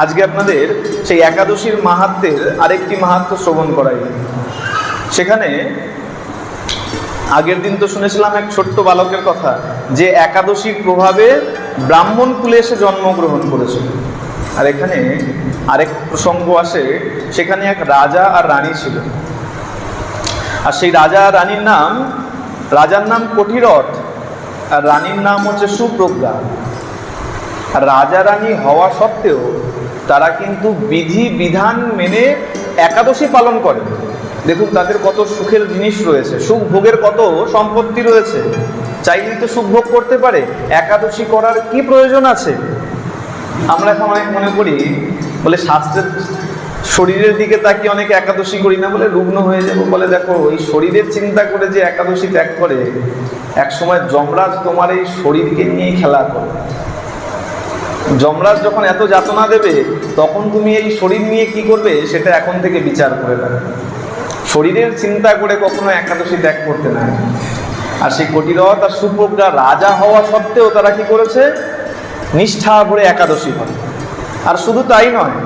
আজকে আপনাদের সেই একাদশীর মাহাত্মের আরেকটি মাহাত্ম শ্রবণ করাই। সেখানে আগের দিন তো শুনেছিলাম এক ছোট্ট বালকের কথা, যে একাদশীর প্রভাবে ব্রাহ্মণ কুলে এসে জন্মগ্রহণ করেছিল আর এখানে আরেক প্রসঙ্গ আসে, সেখানে এক রাজা আর রানী ছিল। আর সেই রাজা আর রানীর নাম, রাজার নাম কঠিরথ আর রানীর নাম হচ্ছে সুপ্রজ্ঞা। আর রাজা রানী হওয়া সত্ত্বেও তারা কিন্তু বিধি, বিধান মেনে একাদশী পালন করে। দেখুন, তাদের কত সুখের জিনিস রয়েছে। সুখ ভোগের কত সম্পত্তি রয়েছে। চাইলেই তো সুখ ভোগ করতে পারে। একাদশী করার কি প্রয়োজন আছে? আমরা এখন অনেক মনে করি, বলে স্বাস্থ্যের, শরীরের দিকে তাকিয়ে অনেকে একাদশী করি না বলে রুগ্ন হয়ে যাব। বলে দেখো এই শরীরের চিন্তা করে যে একাদশী ত্যাগ করে এক সময় যমরাজ তোমার এই শরীরকে নিয়ে খেলা করে। যমরাজ যখন এত যাতনা দেবে, তখন তুমি এই শরীর নিয়ে কি করবে সেটা এখন থেকে বিচার করে দেবে শরীরের চিন্তা করে কখনো একাদশী ত্যাগ করতে না। আর সেই কটিরথ আর সুপ্রজ্ঞা রাজা হওয়া সত্ত্বেও তারা কি করেছে? নিষ্ঠা ভরে একাদশী করে আর শুধু তাই নয়,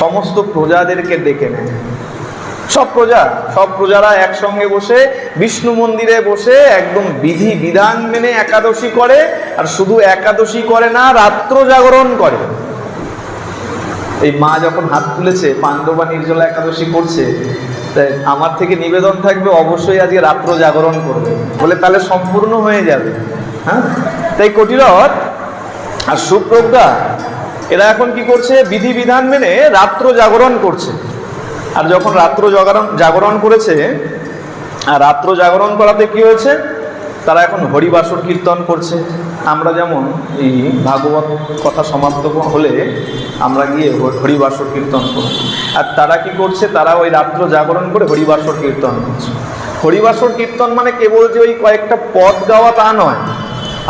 সমস্ত প্রজাদেরকে ডেকে নেয়। সব প্রজা, সব প্রজারা একসঙ্গে বসে, বিষ্ণু মন্দিরে বসে একদম বিধি বিধান মেনে একাদশী করে, আর শুধু একাদশী করে না, রাত্র জাগরণ করে। এই মা যখন হাত তুলেছে, পাণ্ডবা নির্জলা একাদশী করছে, তাই আমার থেকে নিবেদন থাকবে, অবশ্যই আজকে রাত্র জাগরণ করবে। বলে তাহলে সম্পূর্ণ হয়ে যাবে। হ্যাঁ? তাই কটিরথ আর সুপ্রজ্ঞা এরা এখন কি করছে? বিধি বিধান মেনে রাত্র জাগরণ করছে। আর যখন রাত্র জাগরণ জাগরণ করেছে, আর রাত্র জাগরণ করাতে কি হয়েছে? তারা এখন হরিবাসর কীর্তন করছে। আমরা যেমন এই ভাগবত কথা সমাপ্ত হলে আমরা গিয়ে হরিবাসর কীর্তন করি আর তারা কি করছে? তারা ওই রাত্র জাগরণ করে হরিবাসর কীর্তন করছে। হরিবাসর কীর্তন মানে কেবল যে ওই কয়েকটা পদ গাওয়া তা নয়।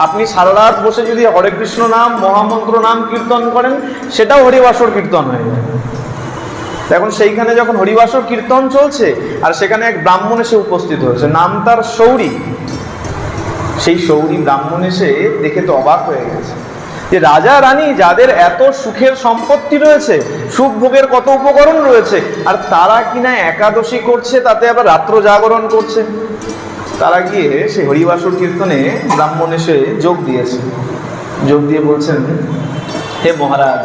আপনি সারা রাত বসে যদি হরে কৃষ্ণ নাম, মহামন্ত্র নাম কীর্তন করেন, সেটাও হরিবাসর কীর্তন হয়ে যায়। এখন সেইখানে যখন হরিবাসর কীর্তন চলছে, আর সেখানে এক ব্রাহ্মণ এসে উপস্থিত হয়েছে। নাম তার সৌরী সেই সৌরী ব্রাহ্মণ এসে দেখে তো অবাক হয়ে গেছে যে, রাজা, রানী, যাদের এত সুখের সম্পত্তি রয়েছে, সুখ ভোগের কত উপকরণ রয়েছে, আর তারা কিনা একাদশী করছে, তাতে আবার রাত্র জাগরণ করছে? তারা গিয়ে সেই হরিবাসর কীর্তনে ব্রাহ্মণ এসে যোগ দিয়েছে। যোগ দিয়ে বলছেন, হে মহারাজ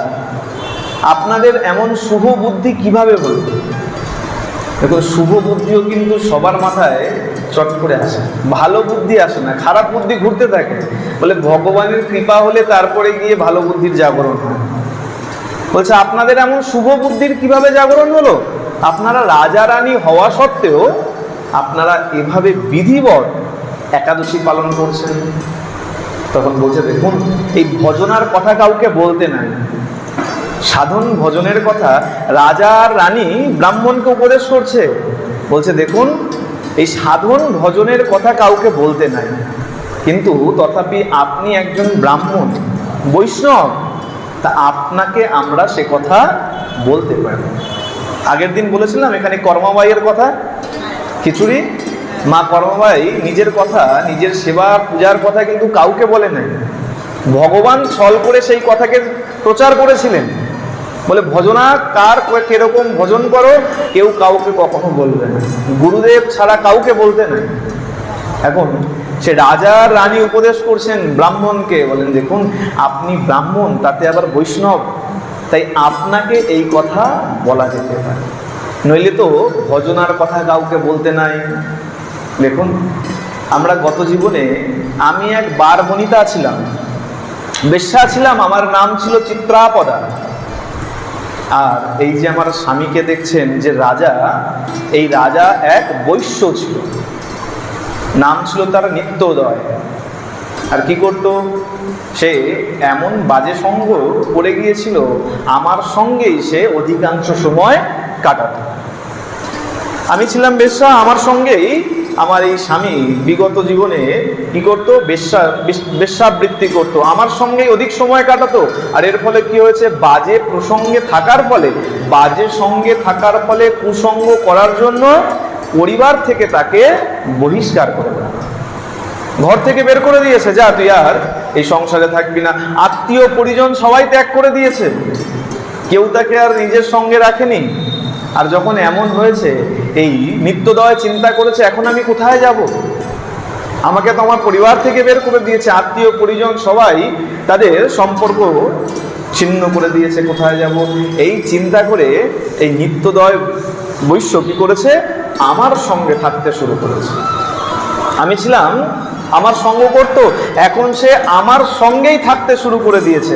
আপনাদের এমন শুভ বুদ্ধি কীভাবে হলো? দেখুন, শুভ বুদ্ধিও কিন্তু সবার মাথায় চট করে আসে। ভালো বুদ্ধি আসে না, খারাপ বুদ্ধি ঘুরতে থাকে। বলে ভগবানের কৃপা হলে তারপরে গিয়ে ভালো বুদ্ধির জাগরণ হয়। বলছে, আপনাদের এমন শুভ বুদ্ধির কীভাবে জাগরণ হলো? আপনারা রাজা রানী হওয়া সত্ত্বেও আপনারা এভাবে বিধিবৎ একাদশী পালন করছেন। তখন বলছে, দেখুন, এই ভজনার কথা কাউকে বলতে নাই। সাধন ভজনের কথা রাজা আর রানী ব্রাহ্মণকে উপদেশ করছে। বলছে, দেখুন, এই সাধন ভজনের কথা কাউকে বলতে নাই। কিন্তু তথাপি আপনি একজন ব্রাহ্মণ, বৈষ্ণব, তা আপনাকে আমরা সে কথা বলতে পারি। আগের দিন বলেছিলাম, এখানে কর্মাবাইয়ের কথা, খিচুড়ি? মা কর্মাবাই নিজের কথা, নিজের সেবা, পূজার কথা কিন্তু কাউকে বলে নাই। ভগবান ছল করে সেই কথাকে প্রচার করেছিলেন। বলে, ভজনা কার কীরকম ভজন করো, কেউ কাউকে কখনো বলবে না। গুরুদেব ছাড়া কাউকে বলতে নাই। এখন সে রাজা রানী উপদেশ করছেন ব্রাহ্মণকে, বলেন, দেখুন, আপনি ব্রাহ্মণ, তাতে আবার বৈষ্ণব, তাই আপনাকে এই কথা বলা যেতে পারে। নইলে তো ভজনার কথা কাউকে বলতে নাই। দেখুন, আমরা গত জীবনে আমি এক বার বনিতা ছিলাম। বেশ্যা ছিলাম, আমার নাম ছিল চিত্রাপদা। আর এই যে আমার স্বামীকে দেখছেন যে রাজা, এই রাজা এক বৈশ্য ছিল। নাম ছিল তার নিত্যোদয়। আর কি করত? সে এমন বাজে সঙ্গ পড়ে গিয়েছিল, আমার সঙ্গেই সে অধিকাংশ সময় কাটাতো। আমি ছিলাম বেশ্যা, আমার সঙ্গেই আমার এই স্বামী বিগত জীবনে কি করতো? বেশ্যা, বেশ- বেশ্যাবৃত্তি করতো। আমার সঙ্গেই অধিক সময় কাটাতো। আর এর ফলে কি হয়েছে? বাজে প্রসঙ্গে থাকার ফলে, বাজে সঙ্গে থাকার ফলে কুসঙ্গ করার জন্য পরিবার থেকে তাকে বহিষ্কার করে ঘর থেকে বের করে দিয়েছে, যা, তুই আর এই সংসারে থাকবি না। আত্মীয় পরিজন সবাই ত্যাগ করে দিয়েছে। কেউ তাকে আর নিজের সঙ্গে রাখেনি। আর যখন এমন হয়েছে, এই নিত্যদয় চিন্তা করেছে, এখন আমি কোথায় যাব? আমাকে তো আমার পরিবার থেকে বের করে দিয়েছে, আত্মীয় পরিজন সবাই তাদের সম্পর্ক ছিন্ন করে দিয়েছে, কোথায় যাব? এই চিন্তা করে এই নিত্যদয় বৈশ্য কি করেছে? আমার সঙ্গে থাকতে শুরু করেছে। আমি ছিলাম আমার সঙ্গ করতো, এখন সে আমার সঙ্গেই থাকতে শুরু করে দিয়েছে।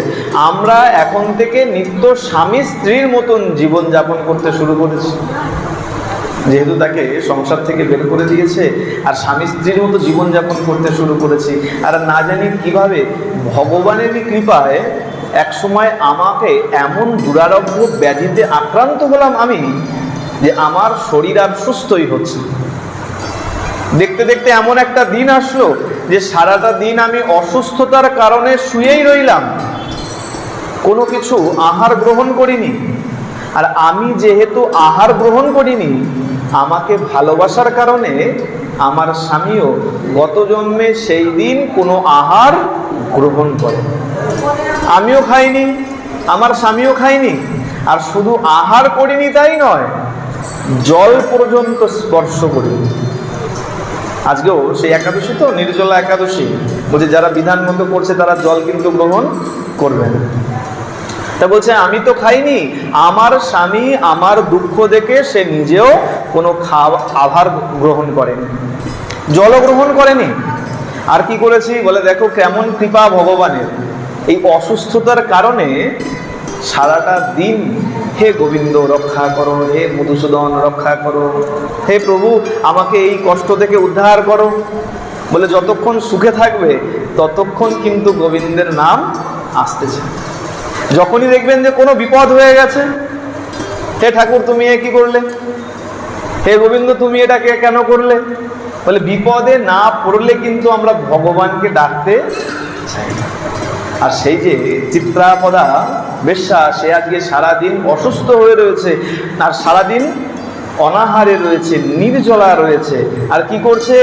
আমরা এখন থেকে নিত্য স্বামী স্ত্রীর মতন জীবন যাপন করতে শুরু করেছি। যেহেতু তাকে সংসার থেকে বের করে দিয়েছে, আর স্বামী স্ত্রীর মতো জীবনযাপন করতে শুরু করেছি। আর না জানি কীভাবে ভগবানেরই কৃপায় এক সময় আমাকে এমন দুরারোগ্য ব্যাধিতে আক্রান্ত হলাম আমি যে আমার শরীর আর সুস্থই হচ্ছে। দেখতে দেখতে এমন একটা দিন আসলো যে সারাটা দিন আমি অসুস্থতার কারণে শুয়েই রইলাম। কোনো কিছু আহার গ্রহণ করিনি। আর আমি যেহেতু আহার গ্রহণ করিনি, আমাকে ভালোবাসার কারণে আমার স্বামীও গত জন্মে সেই দিন কোনো আহার গ্রহণ করে আমিও খাইনি, আমার স্বামীও খাইনি, আর শুধু আহার করিনি তাই নয়, জল পর্যন্ত স্পর্শ করিনি। আজকেও সেই একাদশী তো, নির্জলা একাদশী। বলছে, যারা বিধান মতো করছে, তারা জল কিন্তু গ্রহণ করবে না। তা বলছে, আমি তো খাইনি, আমার স্বামী আমার দুঃখ দেখে সে নিজেও কোনো আহার গ্রহণ করেনি। জলও গ্রহণ করেনি। আর কি করেছি? বলে, দেখো কেমন কৃপা ভগবানের। এই অসুস্থতার কারণে সারাটা দিন হে গোবিন্দ, রক্ষা করো। হে মধুসূদন, রক্ষা করো। হে প্রভু, আমাকে এই কষ্ট থেকে উদ্ধার করো। বলে যতক্ষণ সুখে থাকবে, ততক্ষণ কিন্তু গোবিন্দের নাম আসতেছে। যখনই দেখবেন যে কোনো বিপদ হয়ে গেছে, হে ঠাকুর, তুমি এ কি করলে? হে গোবিন্দ, তুমি এটাকে কেন করলে? বলে বিপদে না পড়লে কিন্তু আমরা ভগবানকে ডাকতে চাই না। আর সেই যে চিত্রাপদা বেশ্যা সে আজকে সারাদিন অসুস্থ হয়ে রয়েছে, আর সারাদিন অনাহারে রয়েছে, নির্জলা রয়েছে। আর কি করছে?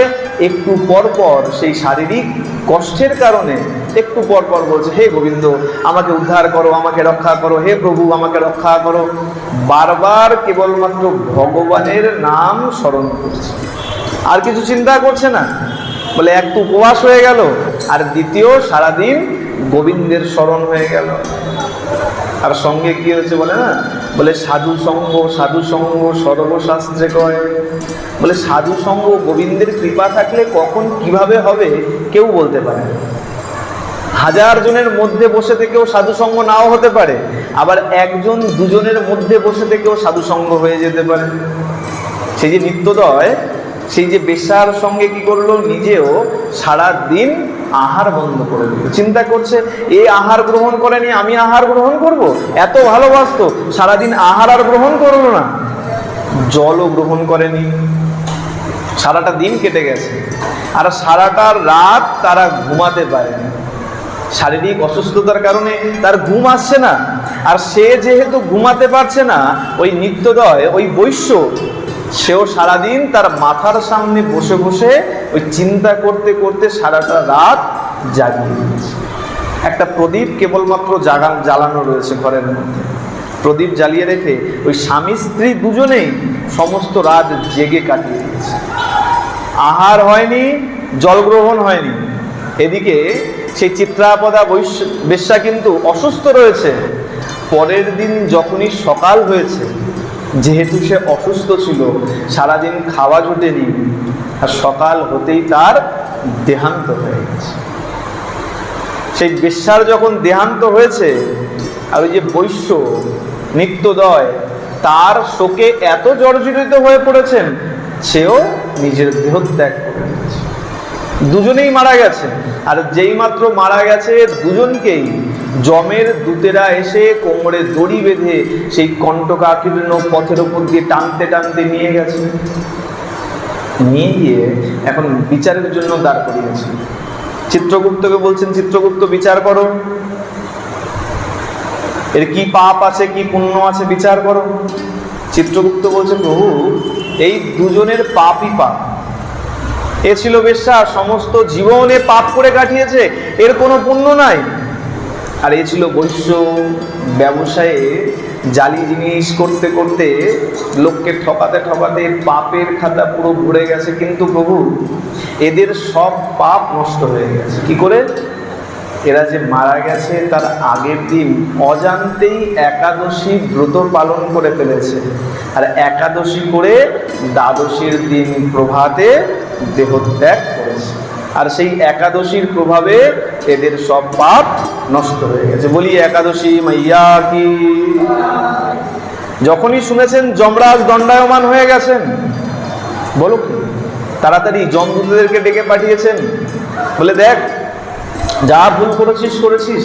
একটু পর পর সেই শারীরিক কষ্টের কারণে একটু পর পর বলছে, হে গোবিন্দ, আমাকে উদ্ধার করো, আমাকে রক্ষা করো, হে প্রভু, আমাকে রক্ষা করো। বারবার কেবলমাত্র ভগবানের নাম স্মরণ করছে। আর কিছু চিন্তা করছে না? বলে, এক তো উপবাস হয়ে গেল, আর দ্বিতীয় সারাদিন গোবিন্দের স্মরণ হয়ে গেল। আর সঙ্গে কি হয়েছে বলে না? বলে সাধু সঙ্গ সাধু সঙ্গ সর্বশাস্ত্রে কয়। বলে সাধু সঙ্গ গোবিন্দের কৃপা থাকলে কখন কীভাবে হবে কেউ বলতে পারে। হাজার জনের মধ্যে বসে থেকেও সাধু সঙ্গ নাও হতে পারে, আবার একজন দুজনের মধ্যে বসে থেকেও সাধু সঙ্গ হয়ে যেতে পারে। সেই যে নিত্যদয় সেই যে বেশার সঙ্গে কি করল? নিজেও সারা দিন আহার বন্ধ করে দিল। চিন্তা করছে এই আহার গ্রহণ করেনি, আমি আহার গ্রহণ করব? এত ভালোবাসতো, সারাদিন আহার আর গ্রহণ করল না। জলও গ্রহণ করেনি। সারাটা দিন কেটে গেছে। আর সারাটা রাত তারা ঘুমাতে পারেনি। শারীরিক অসুস্থতার কারণে তার ঘুম আসছে না। আর সে যেহেতু ঘুমাতে পারছে না, ওই নিত্যদয়, ওই বৈশ্য সেও সারাদিন তার মাথার সামনে বসে বসে ওই চিন্তা করতে করতে সারাটা রাত জাগিয়ে দিয়েছে। একটা প্রদীপ কেবলমাত্র জাগান জ্বালানো রয়েছে ঘরের মধ্যে। প্রদীপ জ্বালিয়ে রেখে ওই স্বামী স্ত্রী দুজনেই সমস্ত রাত জেগে কাটিয়ে দিয়েছে। আহার হয়নি, জলগ্রহণ হয়নি। এদিকে সেই চিত্রাপদা বৈশ্য বেশ্যা কিন্তু অসুস্থ রয়েছে। পরের দিন যখনই সকাল হয়েছে যেহেতু সে অসুস্থ ছিল, সারাদিন খাওয়া জোটেনি, আর সকাল হতেই তার দেহান্ত হয়ে গেছে। সেই বেশ্যার যখন দেহান্ত হয়েছে, আর ওই যে বৈশ্য, নিত্যদয়, তার শোকে এত জর্জরিত হয়ে পড়েছেন, সেও নিজের দেহত্যাগ করে দুজনেই মারা গেছে, আর যেই মাত্র মারা গেছে, দুজনকেই জমের দূতেরা এসে কোমরে দড়ি বেঁধে সেই কণ্টকাকীর্ণ পথের ওপর দিয়ে টানতে টানতে নিয়ে গেছে। নিয়ে গিয়ে এখন বিচারের জন্য দাঁড় করিয়েছে। চিত্রগুপ্তকে বলছেন, চিত্রগুপ্ত, বিচার করো। এর কি পাপ আছে, কি পুণ্য আছে, বিচার করো। চিত্রগুপ্ত বলছে, প্রভু, এই দুজনের পাপই পাপ। এ ছিল বেশ্যা সমস্ত জীবনে পাপ করে কাটিয়েছে। এর কোনো পুণ্য নাই। আর এ ছিল বৈশ্য ব্যবসায়ে জালি জিনিস করতে করতে লোককে ঠকাতে ঠকাতে পাপের খাতা পুরো ভরে গেছে। কিন্তু প্রভু, এদের সব পাপ নষ্ট হয়ে গেছে। কি করে? এরা যে মারা গেছে, তার আগের দিন অজান্তেই একাদশী ব্রত পালন করে ফেলেছে। আর একাদশী করে দ্বাদশীর দিন প্রভাতে দেহত্যাগ করেছে। আর সেই একাদশীর প্রভাবে এদের সব পাপ নষ্ট হয়ে গেছে। বলি একাদশী মাইয়া কি? যখনই শুনেছেন যমরাজ দণ্ডায়মান হয়ে গেছেন, বলো কি? তাড়াতাড়ি যমদূতদেরকে ডেকে পাঠিয়েছেন। বলে দেখ, যা ভুল করেছিস করেছিস।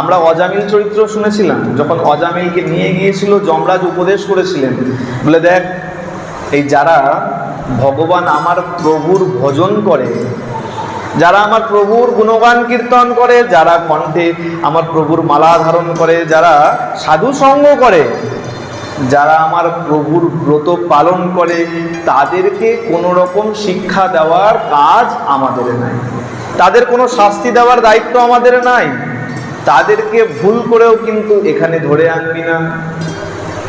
আমরা অজামিল চরিত্র শুনেছিলাম, যখন অজামিলকে নিয়ে গিয়েছিল, যমরাজ উপদেশ করেছিলেন। বলে দেখ, এই যারা ভগবান আমার প্রভুর ভজন করে যারা আমার প্রভুর গুণগান কীর্তন করে, যারা কণ্ঠে আমার প্রভুর মালা ধারণ করে, যারা সাধু সঙ্গ করে, যারা আমার প্রভুর ব্রত পালন করে, তাদেরকে কোনো রকম শিক্ষা দেওয়ার কাজ আমাদের নাই। তাদের কোনো শাস্তি দেওয়ার দায়িত্ব আমাদের নাই। তাদেরকে ভুল করেও কিন্তু এখানে ধরে আনবি না।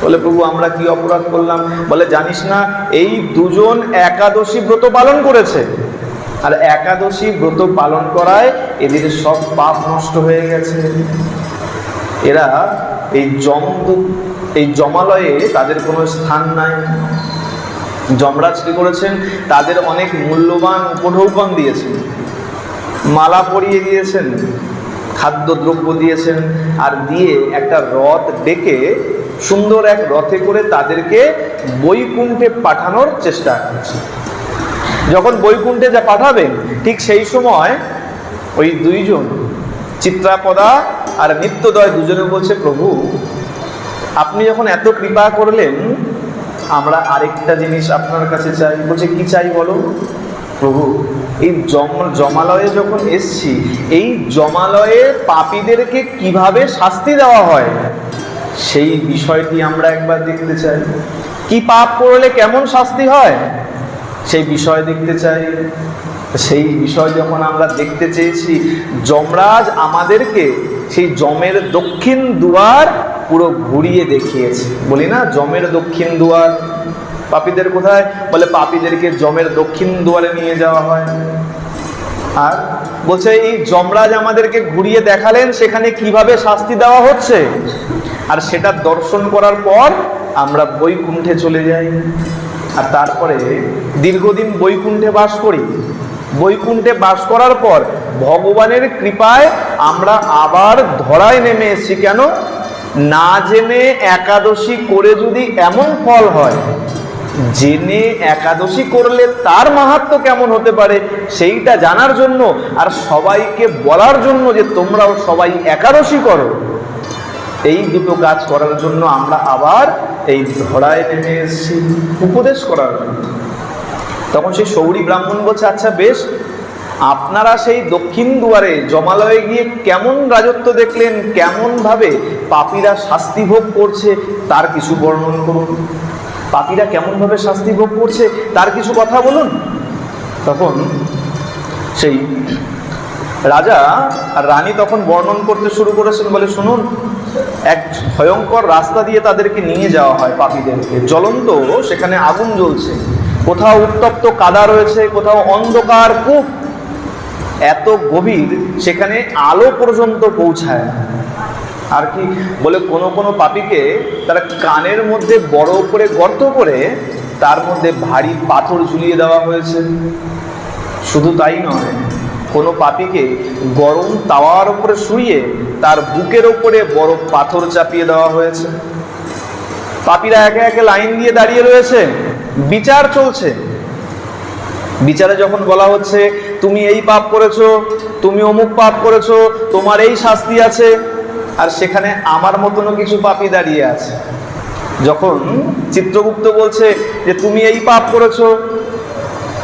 বলে, প্রভু, আমরা কি অপরাধ করলাম? বলে, জানিস না, এই দুজন একাদশী ব্রত পালন করেছে। আর একাদশী ব্রত পালন করায় এদের সব পাপ নষ্ট হয়ে গেছে। এরা এই জম এই জমালয়ে তাদের কোনো স্থান নাই। যমরাজ কি করেছেন? তাদের অনেক মূল্যবান উপঢৌকন দিয়েছেন। মালা পরিয়ে দিয়েছেন, খাদ্যদ্রব্য দিয়েছেন, আর দিয়ে একটা রথ ডেকে সুন্দর এক রথে করে তাদেরকে বৈকুণ্ঠে পাঠানোর চেষ্টা করেছে। যখন বৈকুণ্ঠে যা পাঠাবেন, ঠিক সেই সময় ওই দুইজন, চিত্রাপদা আর নিত্যদয় দুজনে বলছে, প্রভু, আপনি যখন এত কৃপা করলেন, আমরা আরেকটা জিনিস আপনার কাছে চাই। বলছে, কি চাই বলো? প্রভু, এই জম, জমালয়ে যখন এসছি, এই জমালয়ে পাপীদেরকে কীভাবে শাস্তি দেওয়া হয়, সেই বিষয়টি আমরা একবার দেখতে চাই। কি পাপ করলে কেমন শাস্তি হয়? সেই বিষয় দেখতে চাই। সেই বিষয় যখন আমরা দেখতে চেয়েছি, যমরাজ আমাদেরকে সেই জমের দক্ষিণ দুয়ার পুরো ঘুরিয়ে দেখিয়েছে। বলি না জমের দক্ষিণ দুয়ার। পাপীদের কোথায়? বলে পাপীদেরকে জমের দক্ষিণ দুয়ারে নিয়ে যাওয়া হয়। আর বলছে, এই যমরাজ আমাদেরকে ঘুরিয়ে দেখালেন, সেখানে কীভাবে শাস্তি দেওয়া হচ্ছে? আর সেটা দর্শন করার পর আমরা বৈকুণ্ঠে চলে যাই। আর তারপরে দীর্ঘদিন বৈকুণ্ঠে বাস করি। বৈকুণ্ঠে বাস করার পর ভগবানের কৃপায় আমরা আবার ধরায় নেমে এসেছি কেন? না জেনে একাদশী করে যদি এমন ফল হয়, জেনে একাদশী করলে তার মাহাত্ম কেমন হতে পারে সেইটা জানার জন্য আর সবাইকে বলার জন্য যে তোমরাও সবাই একাদশী করো, এই দুটো কাজ করার জন্য আমরা আবার এই ধরায় নেমে এসেছি। উপদেশ করার তখন সেই সৌরী ব্রাহ্মণ বলছে আচ্ছা বেশ, আপনারা সেই দক্ষিণ দুয়ারে জমালয়ে গিয়ে কেমন রাজত্ব দেখলেন? কেমন ভাবে পাপীরা শাস্তি ভোগ করছে? তার কিছু বর্ণন করুন। পাপীরা কেমন ভাবে শাস্তি ভোগ করছে? তার কিছু কথা বলুন। তখন সেই রাজা আর রানী তখন বর্ণন করতে শুরু করেছেন বলে শুনুন, এক ভয়ঙ্কর রাস্তা দিয়ে তাদেরকে নিয়ে যাওয়া হয় পাপীদেরকে। জ্বলন্ত সেখানে আগুন জ্বলছে। কোথাও উত্তপ্ত কাদা রয়েছে, কোথাও অন্ধকার কূপ। এত গভীর সেখানে আলো পর্যন্ত পৌঁছায় আর কি বলে কোনো কোনো পাপীকে তারা কানের মধ্যে বড় করে গর্ত করে তার মধ্যে ভারী পাথর ঝুলিয়ে দেওয়া হয়েছে। শুধু তাই নয় কোনো পাপীকে গরম তাওয়ার উপরে শুইয়ে তার বুকের ওপরে বড় পাথর চাপিয়ে দেওয়া হয়েছে। পাপীরা একে একে লাইন দিয়ে দাঁড়িয়ে রয়েছে। বিচার চলছে। বিচারে যখন বলা হচ্ছে, তুমি এই পাপ করেছ, তুমি অমুক পাপ করেছ, তোমার এই শাস্তি আছে। আর সেখানে আমার মতনও কিছু পাপি দাঁড়িয়ে আছে। যখন চিত্রগুপ্ত বলছে যে, তুমি এই পাপ করেছ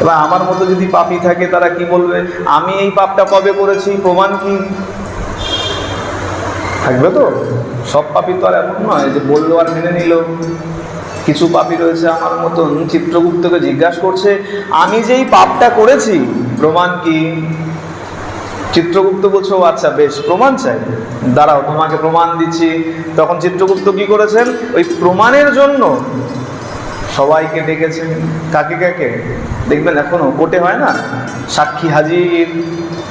এবার আমার মতো যদি পাপি থাকে, তারা কি বলবে? আমি এই পাপটা কবে করেছি? প্রমাণ কি? থাকবে তো? সব পাপি তো আর এমন নয় যে বলল আর মেনে নিল। কিছু পাপি রয়েছে আমার মতন। চিত্রগুপ্তকে জিজ্ঞাসা করছে, আমি যেই পাপটা করেছি, প্রমাণ কি? চিত্রগুপ্ত বলছে, "ও আচ্ছা বেশ, প্রমাণ চাই। দাঁড়াও, তোমাকে প্রমাণ দিচ্ছি। তখন চিত্রগুপ্ত কি করেছেন? ওই প্রমাণের জন্য সবাইকে ডেকেছেন। কাকে কাকে? দেখবেন এখনও, কোর্টে হয় না? সাক্ষী হাজির,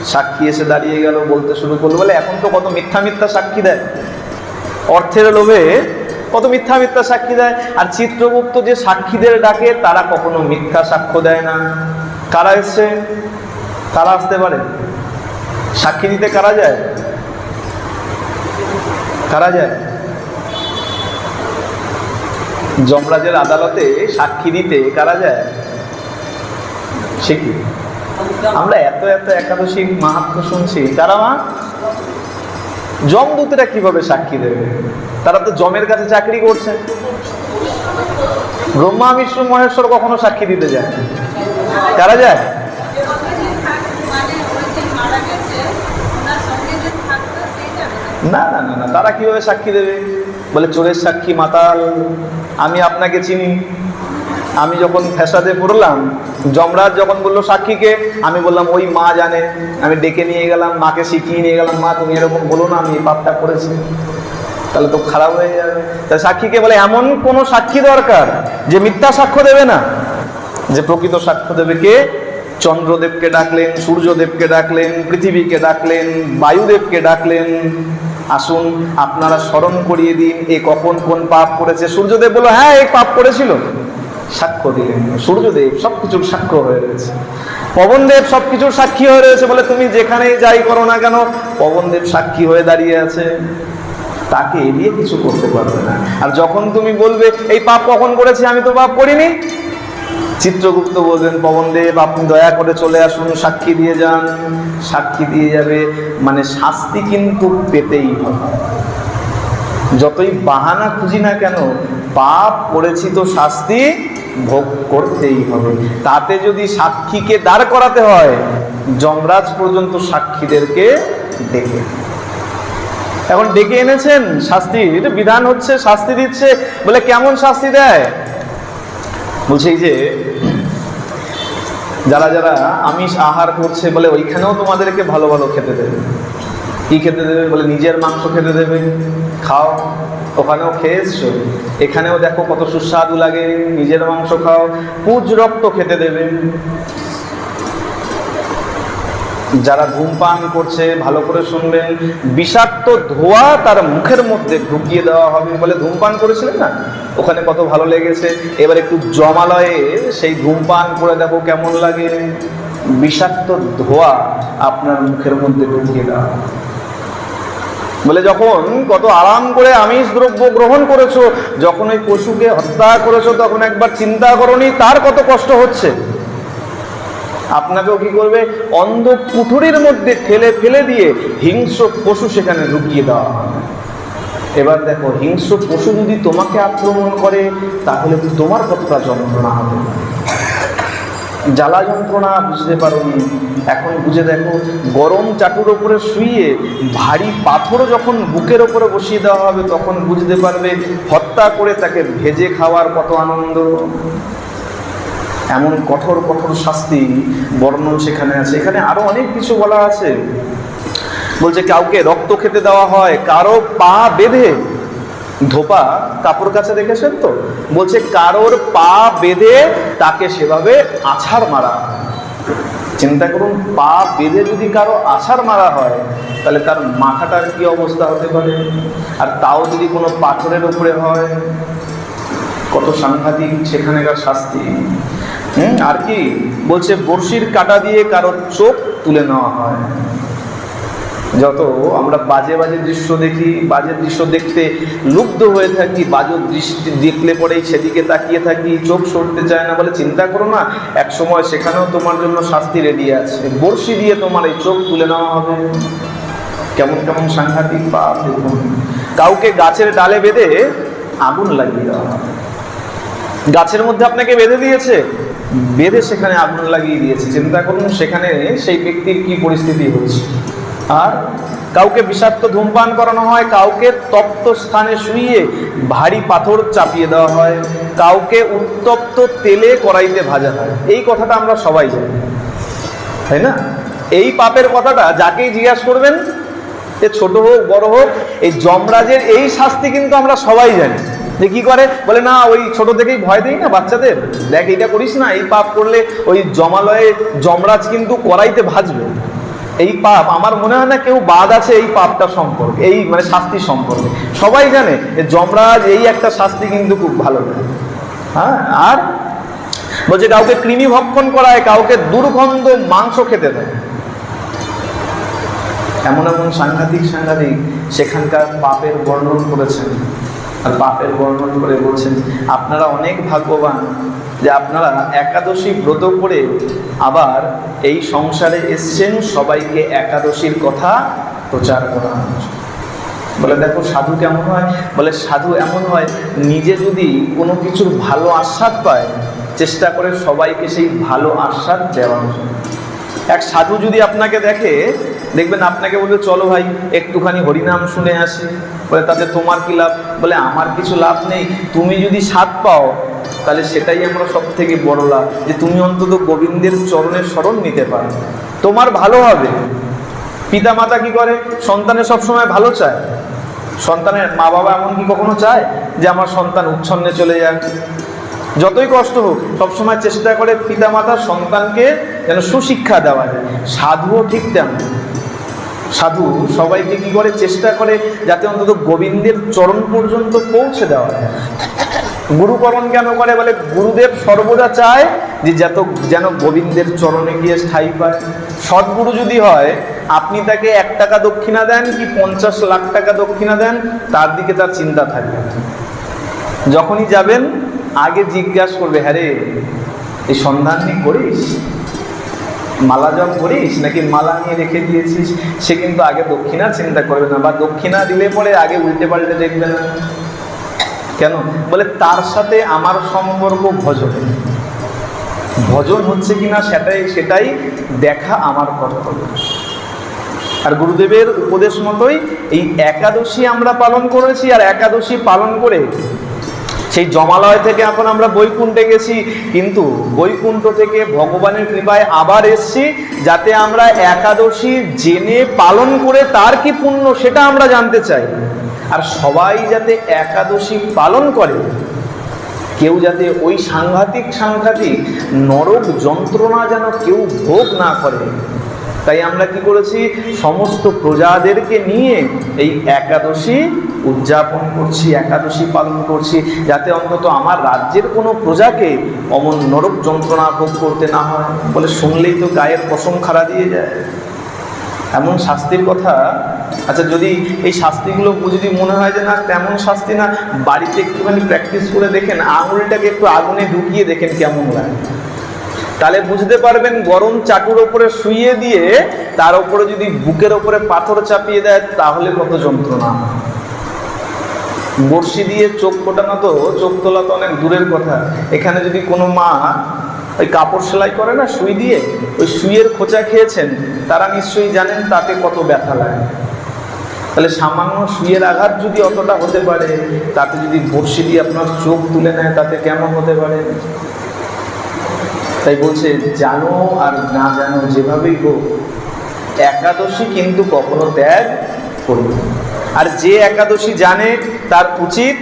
সাক্ষী এসে দাঁড়িয়ে গেল, বলতে শুরু করল, বলে এখন তো কত মিথ্যা মিথ্যা সাক্ষী দেয়। অর্থের লোভে কত মিথ্যা মিথ্যা সাক্ষী দেয়। আর চিত্রগুপ্ত যে সাক্ষীদের ডাকে, তারা কখনো মিথ্যা সাক্ষ্য দেয় না। কারা এসছে? কারা আসতে পারে? সাক্ষী দিতে কারা যায়? কারা যায়? যমরাজের আদালতে সাক্ষী দিতে কারা যায়? সে কি? আমরা এত এত একাদশী মাহাত্ম শুনছি। তারা মা? যমদূতেরা কীভাবে সাক্ষী দেবে? তারা তো জমের কাছে চাকরি করছে। ব্রহ্মা, বিষ্ণু, মহেশ্বর কখনো সাক্ষী দিতে যায়? কারা যায়? না না না না, তারা কীভাবে সাক্ষী দেবে? বলে চোরের সাক্ষী মাতাল। আমি আপনাকে চিনি। আমি যখন ফ্যাসাদে পড়লাম, যমরাজ যখন বলল, সাক্ষীকে? আমি বললাম, ওই মা জানে। আমি ডেকে নিয়ে গেলাম, মাকে শিখিয়ে নিয়ে গেলাম, মা, তুমি এরকম বলো না, আমি এই পাপটা করেছি। তাহলে তো খারাপ হয়ে যাবে। তা সাক্ষীকে বলে, এমন কোনো সাক্ষী দরকার যে মিথ্যা সাক্ষ্য দেবে না? যে প্রকৃত সাক্ষ্য দেবে কে? চন্দ্রদেবকে ডাকলেন, সূর্যদেবকে ডাকলেন, পৃথিবীকে ডাকলেন, বায়ুদেবকে ডাকলেন। আসুন, আপনারা স্মরণ করিয়ে দিন, এ কখন কোন পাপ করেছে। সূর্যদেব বলল হ্যাঁ এই পাপ করেছিল। সাক্ষ্য দিলেন। সূর্যদেব সব কিছুর সাক্ষ্য হয়ে রয়েছে। পবনদেব সব কিছুর সাক্ষী হয়ে রয়েছে বলে, তুমি যেখানেই যাই করো না কেন, পবনদেব সাক্ষী হয়ে দাঁড়িয়ে আছে। তাকে এড়িয়ে কিছু করতে পারবে না। আর যখন তুমি বলবে, এই পাপ কখন করেছি, আমি তো পাপ করিনি চিত্রগুপ্ত বলবেন পবনদেব আপনি দয়া করে চলে আসুন, সাক্ষী দিয়ে যান। সাক্ষী দিয়ে যাবে মানে শাস্তি কিন্তু পেতেই হবে। যতই বাহানা খুঁজি না কেন, পাপ করেছি তো শাস্তি ভোগ করতেই হবে। তাতে যদি সাক্ষীকে দাঁড় করাতে হয়, যমরাজ পর্যন্ত সাক্ষীদেরকে ডেকে। এখন ডেকে এনেছেন শাস্তির বিধান হচ্ছে, শাস্তি দিচ্ছে বলে কেমন শাস্তি দেয়? বলছে এই যে যারা যারা আমিষ আহার করছে বলে ওইখানেও তোমাদেরকে ভালো ভালো খেতে দেবে। কি খেতে দেবে বলে? নিজের মাংস খেতে দেবে। খাও। ওখানেও খেয়ে এসছো এখানেও দেখো কত সুস্বাদু লাগে। নিজের মাংস খাও। পুজ রক্ত খেতে দেবে। যারা ধূমপান করছে, ভালো করে শুনবেন। বিষাক্ত ধোয়া তার মুখের মধ্যে ঢুকিয়ে দেওয়া হবে বলে ধূমপান করেছিলেন না? ওখানে কত ভালো লেগেছে। এবার একটু জমালয়ে সেই ধূমপান করে দেখো কেমন লাগে। বিষাক্ত ধোয়া আপনার মুখের মধ্যে ঢুকিয়ে দেওয়া। বলে যখন কত আরাম করে আমিষ দ্রব্য গ্রহণ করেছ, যখন ওই পশুকে হত্যা করেছ, তখন একবার চিন্তা করনি তার কত কষ্ট হচ্ছে? আপনাকেও কি করবে? অন্ধ কুঠুরির মধ্যে ঠেলে ফেলে দিয়ে হিংস্র পশু সেখানে ঢুকিয়ে দেওয়া এবার দেখো, হিংস্র পশু যদি তোমাকে আক্রমণ করে, তাহলে তোমার কতটা যন্ত্রণা হবে? জ্বালা যন্ত্রণা, বুঝতে পারোনি এখন বুঝে দেখো, গরম চাটুর ওপরে শুয়ে ভারী পাথর যখন বুকের ওপরে বসিয়ে দেওয়া হবে, তখন বুঝতে পারবে হত্যা করে তাকে ভেজে খাওয়ার কত আনন্দ। এমন কঠোর কঠোর শাস্তি বর্ণন সেখানে আছে। এখানে আরও অনেক কিছু বলা আছে। বলছে, কাউকে রক্ত খেতে দেওয়া হয়, কারও পা বেঁধে। ধোপা কাপড় কাছে দেখেছেন তো? বলছে, কারোর পা বেঁধে তাকে সেভাবে আছাড় মারা চিন্তা করুন, পা বেঁধে যদি কারও আছাড় মারা হয়, তাহলে তার মাথাটার কি অবস্থা হতে পারে? আর তাও যদি কোনো পাথরের উপরে হয় কত সাংঘাতিক সেখানেকার শাস্তি। হুম? আর কি? বলছে, বড়শির কাটা দিয়ে কারও চোখ তুলে নেওয়া হয়। যত আমরা বাজে বাজে দৃশ্য দেখি, বাজে দৃশ্য দেখতে লুব্ধ হয়ে থাকি, বাজে দৃষ্টি দেখলে পরেই সেদিকে তাকিয়ে থাকি, চোখ সরতে চায় না বলে চিন্তা করো না, এক সময় সেখানেও তোমার জন্য শাস্তি রেডি আছে। বড়শি দিয়ে তোমার এই চোখ তুলে নেওয়া হবে। কেমন কেমন সাংঘাতিক দেখুন। কাউকে গাছের ডালে বেঁধে আগুন লাগিয়ে দেওয়া হবে। গাছের মধ্যে আপনাকে বেঁধে দিয়েছে? বেঁধে সেখানে আগুন লাগিয়ে দিয়েছে। চিন্তা করুন, সেখানে সেই ব্যক্তির কি পরিস্থিতি হচ্ছে। আর কাউকে বিষাক্ত ধূমপান করানো হয়, কাউকে তপ্ত স্থানে শুইয়ে ভারী পাথর চাপিয়ে দেওয়া হয়, কাউকে উত্তপ্ত তেলে কড়াইতে ভাজা হয়। এই কথাটা আমরা সবাই জানি। তাই না? এই পাপের কথাটা যাকেই জিজ্ঞাসা করবেন, এ ছোট হোক, বড় হোক, এই যমরাজের এই শাস্তি কিন্তু আমরা সবাই জানি। যে কি করে? বলে, না, ওই ছোট থেকেই ভয় দেই না বাচ্চাদের। দেখ, এইটা করিস না, এই পাপ করলে ওই জমালয়ে যমরাজ কিন্তু করাইতে ভাজবে। এই পাপ, আমার মনে হয় না কেউ বাদ আছে এই পাপটা সম্পর্কে, এই মানে শাস্তি সম্পর্কে। সবাই জানে যে যমরাজ এই একটা শাস্তি কিন্তু খুব ভালো হ্যাঁ আর বলছে, কাউকে কৃমি ভক্ষণ করায়, কাউকে দুর্গন্ধ মাংস খেতে দেয়। এমন এমন সাংঘাতিক সাংঘাতিক সেখানকার পাপের বর্ণন করেছেন। আর পাপের বর্ণন করে বলছেন, আপনারা অনেক ভাগ্যবান যে আপনারা একাদশী ব্রত করে আবার এই সংসারে এসছেন, সবাইকে একাদশীর কথা প্রচার করা বলে, দেখো, সাধু কেমন হয়? বলে, সাধু এমন হয়, নিজে যদি কোনো কিছুর ভালো আস্বাদ পায়, চেষ্টা করে সবাইকে সেই ভালো আস্বাদ দেওয়া এক সাধু যদি আপনাকে দেখে দেখবেন আপনাকে বলবে, চলো ভাই, একটুখানি হরিনাম শুনে আসি। বলে, তাতে তোমার কি লাভ? বলে, আমার কিছু লাভ নেই। তুমি যদি স্বাদ পাও, তাহলে সেটাই আমরা সব থেকে বড় লাভ, যে তুমি অন্তত গোবিন্দের চরণের স্মরণ নিতে পারো। তোমার ভালো হবে। পিতা মাতা কি করে? সন্তানের সবসময় ভালো চায়। সন্তানের মা বাবা এমন কি কখনো চায়? যে আমার সন্তান উচ্ছন্নে চলে যাক যতই কষ্ট হোক, সবসময় চেষ্টা করে পিতা মাতার সন্তানকে যেন সুশিক্ষা দেওয়া যায়। সাধুও ঠিক তেমন। সাধু সবাইকে কি করে চেষ্টা করে যাতে অন্তত গোবিন্দের চরণ পর্যন্ত পৌঁছে দেওয়া যায়? গুরুকরণ কেন করে বলে? গুরুদেব সর্বদা চায় যে যত যেন গোবিন্দের চরণে গিয়ে স্থায়ী পায় সদ্গুরু যদি হয়, আপনি তাকে এক টাকা দক্ষিণা দেন কি পঞ্চাশ লাখ টাকা দক্ষিণা দেন? তার দিকে তার চিন্তা থাকবে। যখনই যাবেন, আগে জিজ্ঞাসা করবে হ্যাঁ রে, এই সন্ধান নিয়ে করিস? মালা জপ করিস নাকি মালা নিয়ে রেখে দিয়েছিস? সে কিন্তু আগে দক্ষিণা চিন্তা করবে না, বা দক্ষিণা দিলে পরে আগে উল্টে পাল্টে দেখবে না। কেন? বলে তার সাথে আমার সম্পর্ক ভজন। ভজন হচ্ছে কিনা সেটাই সেটাই দেখা আমার কর্তব্য। আর গুরুদেবের উপদেশ মতোই এই একাদশী আমরা পালন করেছি, আর একাদশী পালন করে সেই জমালয় থেকে এখন আমরা বৈকুণ্ঠে গেছি। কিন্তু বৈকুণ্ঠ থেকে ভগবানের কৃপায় আবার এসছি যাতে আমরা একাদশী জেনে পালন করে তার কি পুণ্য সেটা আমরা জানতে চাই। আর সবাই যাতে একাদশী পালন করে, কেউ যাতে ওই সাংঘাতিক সাংঘাতিক নরক যন্ত্রণা যেন কেউ ভোগ না করে তাই আমরা কি করেছি? সমস্ত প্রজাদেরকে নিয়ে এই একাদশী উদযাপন করছি, একাদশী পালন করছি, যাতে অন্তত আমার রাজ্যের কোনো প্রজাকে অমন নরক যন্ত্রণা ভোগ করতে না হয়, বলে শুনলেই তো গায়ের পশম খাড়া দিয়ে যায়। এমন শাস্তির কথা? আচ্ছা যদি এই শাস্তিগুলো যদি মনে হয় যে না, তেমন শাস্তি না, বাড়িতে একটুখানি প্র্যাকটিস করে দেখেন, আঙুলটাকে একটু আগুনে ঢুকিয়ে দেখেন কেমন লাগে। তাহলে বুঝতে পারবেন গরম চাটুর ওপরে শুইয়ে দিয়ে তার উপরে যদি বুকের ওপরে পাথর চাপিয়ে দেয়, তাহলে কত যন্ত্রণা। বড়শি দিয়ে চোখ ফোটানো তো, চোখ তোলা তো অনেক দূরের কথা। এখানে যদি কোনো মা ওই কাপড় সেলাই করে না সুই দিয়ে ওই সুইয়ের খোঁচা খেয়েছেন, তারা নিশ্চয়ই জানেন তাতে কত ব্যথা লাগে। তাহলে সামান্য সুইয়ের আঘাত যদি অতটা হতে পারে, তাতে যদি বড়শি দিয়ে আপনার চোখ তুলে নেয়, তাতে কেমন হতে পারে? তাই বলছে, জানো আর না জানো, যেভাবেই হোক, একাদশী কিন্তু কখনো ত্যাগ করবে। আর যে একাদশী জানে, তার উচিত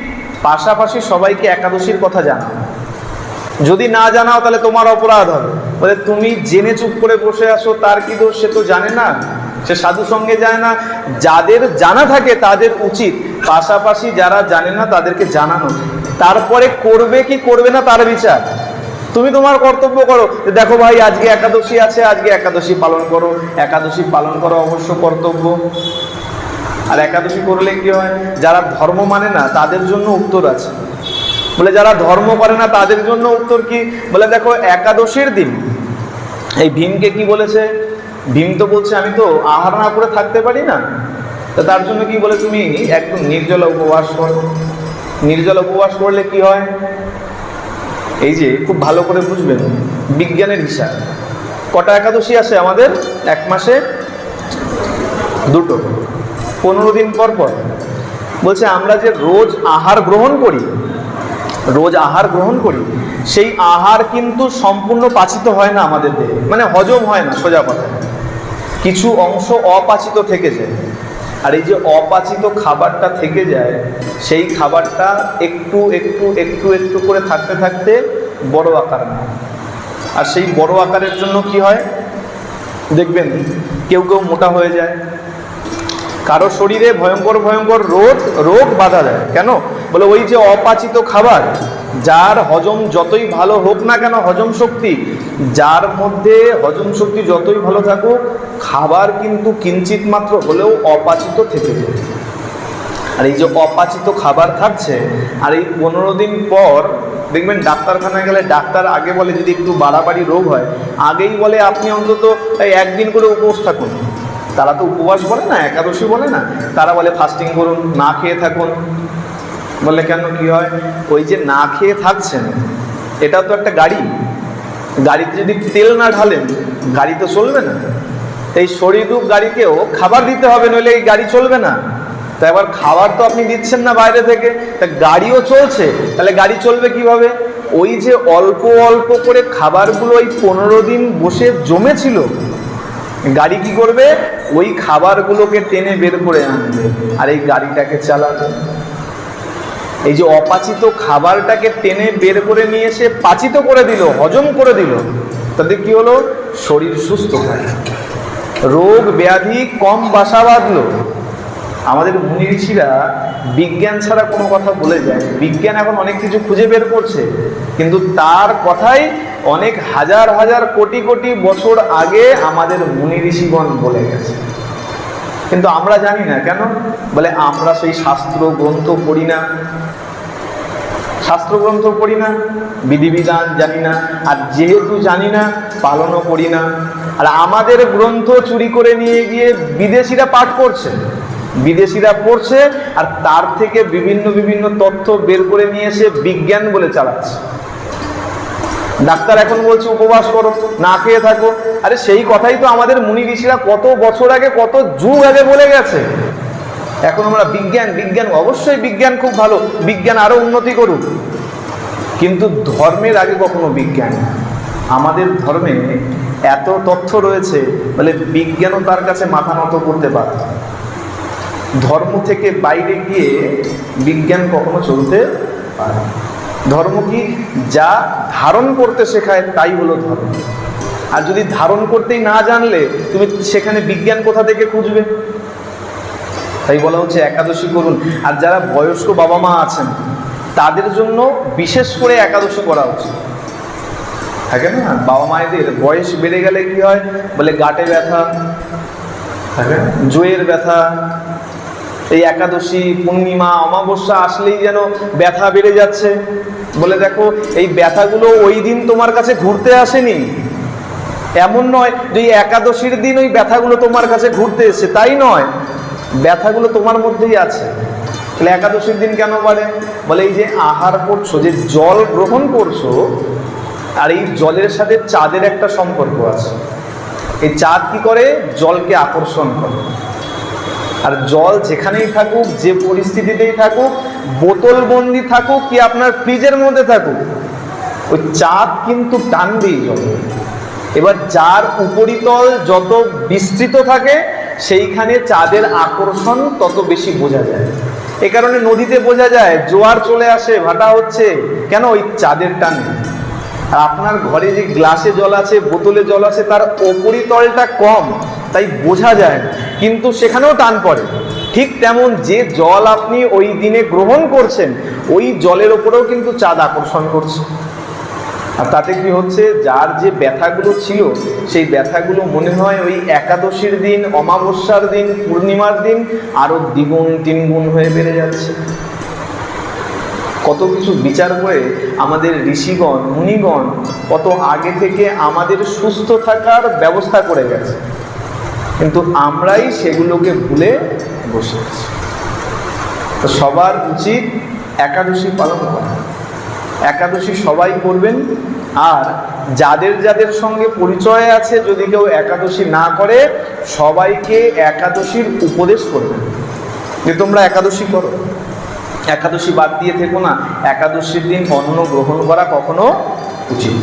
পাশাপাশি সবাইকে একাদশীর কথা জানানো। যদি না জানাও, তাহলে তোমার অপরাধ হবে। বলে, তুমি জেনে চুপ করে বসে আসো তার কি দোষ? সে তো জানে না। সে সাধু সঙ্গে যায় না। যাদের জানা থাকে, তাদের উচিত। পাশাপাশি যারা জানে না, তাদেরকে জানানো। তারপরে করবে কি করবে না, তার বিচার। তুমি তোমার কর্তব্য করো। দেখো ভাই, আজকে একাদশী আছে, আজকে একাদশী পালন করো। একাদশী পালন করো অবশ্য কর্তব্য। আর একাদশী করলে কি হয়, যারা ধর্ম মানে না, তাদের জন্য উত্তর আছে। বলে যারা ধর্ম করে না, তাদের জন্য উত্তর কি? বলে দেখো, একাদশীর দিন, এই ভীমকে কি বলেছে? ভীম তো বলছে, আমি তো আহার না করে থাকতে পারি না। তো তার জন্য কি বলে তুমি? একদম নির্জলা উপবাস করো। নির্জলা উপবাস করলে কি হয়? এই যে খুব ভালো করে বুঝবেন, বিজ্ঞানের হিসাব। কটা একাদশী আছে আমাদের? এক মাসে দুটো। পনেরো দিন পর পর। বলছে, আমরা যে রোজ আহার গ্রহণ করি, রোজ আহার গ্রহণ করি, সেই আহার কিন্তু সম্পূর্ণ পাচিত হয় না আমাদের দেহে। মানে হজম হয় না সোজা কথা কিছু অংশ অপাচিত থেকে যায়। আর এই যে অপাচিত খাবারটা থেকে যায়, সেই খাবারটা একটু একটু একটু একটু করে থাকতে থাকতে বড় আকার নেয়। আর সেই বড় আকারের জন্য কি হয়? দেখবেন, কেউ কেউ মোটা হয়ে যায়। কারও শরীরে ভয়ঙ্কর ভয়ঙ্কর রোগ রোগ বাধা দেয়। কেন? বলে, ওই যে অপাচিত খাবার, যার হজম যতই ভালো হোক না কেন, হজম শক্তি, যার মধ্যে হজম শক্তি যতই ভালো থাকুক, খাবার কিন্তু কিঞ্চিত মাত্র হলেও অপাচিত থেকে যায়। আর এই যে অপাচিত খাবার থাকছে, আর এই পনেরো দিন পর, দেখবেন ডাক্তারখানায় গেলে ডাক্তার আগে বলে যদি একটু বাড়াবাড়ি রোগ হয়, আগেই বলে আপনি অন্তত একদিন করে উপোস থাকুন। তারা তো উপবাস বলে না, একাদশী বলে না। তারা বলে, ফাস্টিং করুন, না খেয়ে থাকুন। বলে কেন, কি হয়? ওই যে না খেয়ে থাকছেন, এটা তো একটা গাড়ি। গাড়িতে যদি তেল না ঢালেন গাড়ি তো চলবে না। এই শরীরূপ গাড়িকেও খাবার দিতে হবে, নইলে এই গাড়ি চলবে না। তা এবার খাবার তো আপনি দিচ্ছেন না বাইরে থেকে, তা গাড়িও চলছে, তাহলে গাড়ি চলবে কীভাবে? ওই যে অল্প অল্প করে খাবারগুলো ওই পনেরো দিন বসে জমেছিল, গাড়ি কি করবে? ওই খাবারগুলোকে টেনে বের করে আনবে, আর এই গাড়িটাকে চালাবে। এই যে অপাচিত খাবারটাকে টেনে বের করে নিয়ে এসে পাচিত করে দিল, হজম করে দিল, তাতে কি হলো? শরীর সুস্থ হয় রোগ ব্যাধি কম বাসা বাঁধলো। আমাদের মুনি বিজ্ঞান ছাড়া কোনো কথা বলে যায়। বিজ্ঞান এখন অনেক কিছু খুঁজে বের করছে, কিন্তু তার কথাই অনেক হাজার হাজার কোটি কোটি বছর আগে আমাদের মুনি ঋষিগণ বলে গেছে। কিন্তু আমরা জানি না, কেন? বলে, আমরা সেই শাস্ত্র গ্রন্থ পড়ি না। শাস্ত্র গ্রন্থ পড়ি না, বিধিবিধান জানি না, আর যেহেতু জানি না, পালনও করি না। আর আমাদের গ্রন্থ চুরি করে নিয়ে গিয়ে বিদেশিরা পাঠ করছে। বিদেশিরা পড়ছে, আর তার থেকে বিভিন্ন বিভিন্ন তথ্য বের করে নিয়ে এসে বিজ্ঞান বলে চালাচ্ছে। ডাক্তার এখন বলছে, উপবাস করো, না খেয়ে থাকো। আরে সেই কথাই তো আমাদের মুনি ঋষিরা কত বছর আগে, কত যুগ আগে বলে গেছে। এখন আমরা বিজ্ঞান বিজ্ঞান, অবশ্যই বিজ্ঞান খুব ভালো, বিজ্ঞান আরও উন্নতি করুক। কিন্তু ধর্মের আগে কখনো বিজ্ঞান আমাদের ধর্মে এত তথ্য রয়েছে, বলে বিজ্ঞানও তার কাছে মাথা নত করতে পারে না। ধর্ম থেকে বাইরে গিয়ে বিজ্ঞান কখনো চলতে পারে ধর্ম কি যা ধারণ করতে শেখায়, তাই হলো ধর্ম। আর যদি ধারণ করতেই না জানলে, তুমি সেখানে বিজ্ঞান কোথা থেকে খুঁজবে? তাই বলা হচ্ছে একাদশী করুন। আর যারা বয়স্ক বাবা মা আছেন, তাদের জন্য বিশেষ করে একাদশী করা উচিত। থাকে না? বাবা মায়েদের বয়স বেড়ে গেলে কি হয়? বলে গাটে ব্যথা, জয়ের ব্যথা, এই একাদশী, পূর্ণিমা, অমাবস্যা আসলেই যেন ব্যথা বেড়ে যাচ্ছে। বলে দেখো, এই ব্যথাগুলো ওই দিন তোমার কাছে ঘুরতে আসেনি এমন নয় যে একাদশীর দিন ওই ব্যথাগুলো তোমার কাছে ঘুরতে এসেছে, তাই নয়। ব্যথাগুলো তোমার মধ্যেই আছে। তাহলে একাদশীর দিন কেন বলে বলে এই যে আহার করছ, যে জল গ্রহণ করছ, আর এই জলের সাথে চাঁদের একটা সম্পর্ক আছে। এই চাঁদ কি করে? জলকে আকর্ষণ করে। আর জল যেখানেই থাকুক, যে পরিস্থিতিতেই থাকুক বোতল বন্দি থাকুক, কি আপনার ফ্রিজের মধ্যে থাকুক, ওই চাঁদ কিন্তু টানবেই জল। এবার যার উপরিতল যত বিস্তৃত থাকে, সেইখানে চাঁদের আকর্ষণ তত বেশি বোঝা যায়। এ কারণে নদীতে বোঝা যায়, জোয়ার চলে আসে, ভাটা হচ্ছে, কেন ওই চাঁদের টানে? আর আপনার ঘরে যে গ্লাসে জল আছে, বোতলে জল আছে, তার উপরিতলটা কম, তাই বোঝা যায় কিন্তু সেখানেও টান পড়ে। ঠিক তেমন যে জল আপনি ওই দিনে গ্রহণ করছেন, ওই জলের ওপরেও কিন্তু চাঁদ আকর্ষণ করছে। আর তাতে কি হচ্ছে? যার যে ব্যথাগুলো ছিল, সেই ব্যথাগুলো মনে হয় ওই একাদশীর দিন, অমাবস্যার দিন, পূর্ণিমার দিন আরও দ্বিগুণ, তিনগুণ হয়ে বেড়ে যাচ্ছে। কত কিছু বিচার করে আমাদের ঋষিগণ, মুনিগণ কত আগে থেকে আমাদের সুস্থ থাকার ব্যবস্থা করে গেছে। কিন্তু আমরাই সেগুলোকে ভুলে বসে আছি। তো সবার উচিত একাদশী পালন করা। একাদশী সবাই করবেন। আর যাদের যাদের সঙ্গে পরিচয় আছে, যদি কেউ একাদশী না করে, সবাইকে একাদশীর উপদেশ করবেন। যে তোমরা একাদশী করো। একাদশী বাদ দিয়ে থেকো না। একাদশীর দিন অন্ন গ্রহণ করা কখনো উচিত।